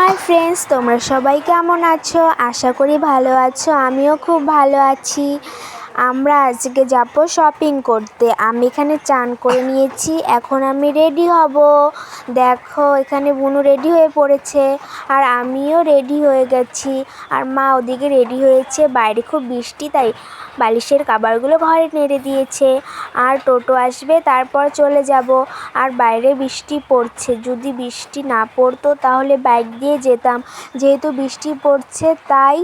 Hi friends, তোমরা সবাই কেমন আছো? আশা করি ভালো আছো, আমিও খুব ভালো আছি। আমরা আজকে যাব শপিং করতে। আমি এখানে চান করে নিয়েছি, এখন আমি রেডি হব। দেখো, এখানে বুনু রেডি হয়ে পড়েছে, আর আমিও রেডি হয়ে গেছি। আর মা ওদিকে রেডি হয়েছে, বাইরে খুব বৃষ্টি, তাই বালিশের কাবারগুলো ঘরে নেড়ে দিয়েছে। আর টোটো আসবে, তারপর চলে যাব। আর বাইরে বৃষ্টি পড়ছে। যদি বৃষ্টি না পড়তো তাহলে বাইক দিয়ে যেতাম। যেহেতু বৃষ্টি পড়ছে, তাই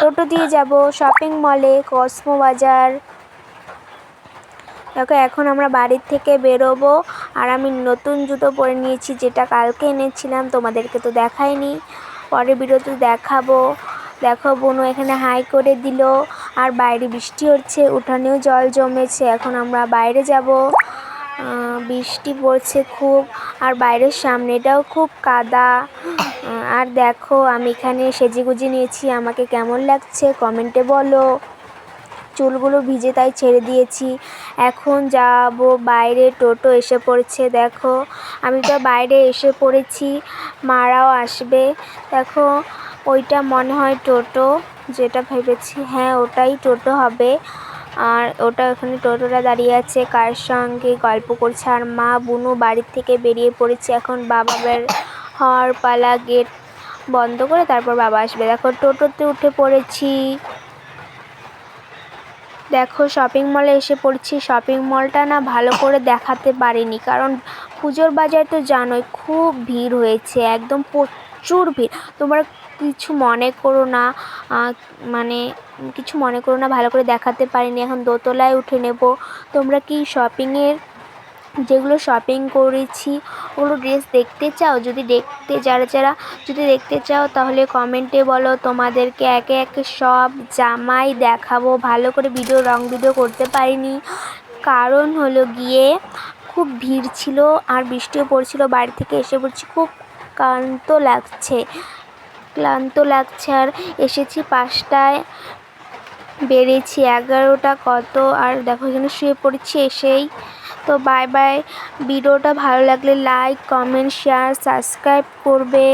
টোটো দিয়ে যাব শপিং মলে কসমো বাজার। দেখো, এখন আমরা বাড়ির থেকে বেরোবো। আর আমি নতুন জুতো পরে নিয়েছি, যেটা কালকে এনেছিলাম, তোমাদেরকে তো দেখাইনি। পরে বিরতি দেখাবো। দেখো বোনু এখানে হাই করে দিল। আর বাইরে বৃষ্টি হচ্ছে, উঠানেও জল জমেছে, এখন আমরা বাইরে যাব। বৃষ্টি পড়ছে খুব, আর বাইরের সামনেটাও খুব কাদা। আর দেখো, আমি এখানে সেজেগুজে নিয়েছি, আমাকে কেমন লাগছে কমেন্টে বলো। চুলগুলো ভিজে তাই ছেড়ে দিয়েছি, এখন যাব বাইরে, টোটো এসে পড়েছে, দেখো। আমি তো বাইরে এসে পড়েছি, মারাও আসবে, দেখো। ওইটা মনে হয় টোটো, যেটা ভেবেছি হ্যাঁ ওটাই টোটো হবে। আর ওটা ওখানে টোটোটা দাঁড়িয়ে আছে, কার সঙ্গে গল্প করছে। আর মা বুনু বাড়ির থেকে বেরিয়ে পড়েছে এখন বাবা বের হওয়ার পালা গেট বন্ধ করে তারপর বাবা আসবে। দেখো, টোটোতে উঠে পড়েছি। দেখো শপিং মলে এসে পড়ছি। শপিং মলটা না ভালো করে দেখাতে পারিনি, কারণ পুজোর বাজার তো জানোই, খুব ভিড় হয়েছে, একদম প্রচুর ভিড়। তোমরা কিছু মনে করো না মানে কিছু মনে করো না, ভালো করে দেখাতে পারিনি, এখন দোতলায় উঠে নেব। তোমরা কি শপিংয়ের যেগুলো শপিং করেছি, ওগুলো ড্রেস দেখতে চাও? যদি দেখতে, যারা যারা যদি দেখতে চাও, তাহলে কমেন্টে বলো। তোমাদেরকে একে একে সব জামাই দেখাবো। ভালো করে ভিডিও রং ভিডিও করতে পারিনি। কারণ হলো গিয়ে খুব ভিড় ছিল আর বৃষ্টিও পড়ছিল। বাড়ি থেকে এসে পড়ছি, খুব ক্লান্ত লাগছে। ক্লান্ত লাগছে আর এসেছি পাঁচটায়। বেরিয়েছি এগারোটা কত? আর দেখো এখানে শুয়ে পড়েছি এসেই। তো বাই বাই ভিডিওটা ভালো লাগলে লাইক কমেন্ট শেয়ার সাবস্ক্রাইব করবে।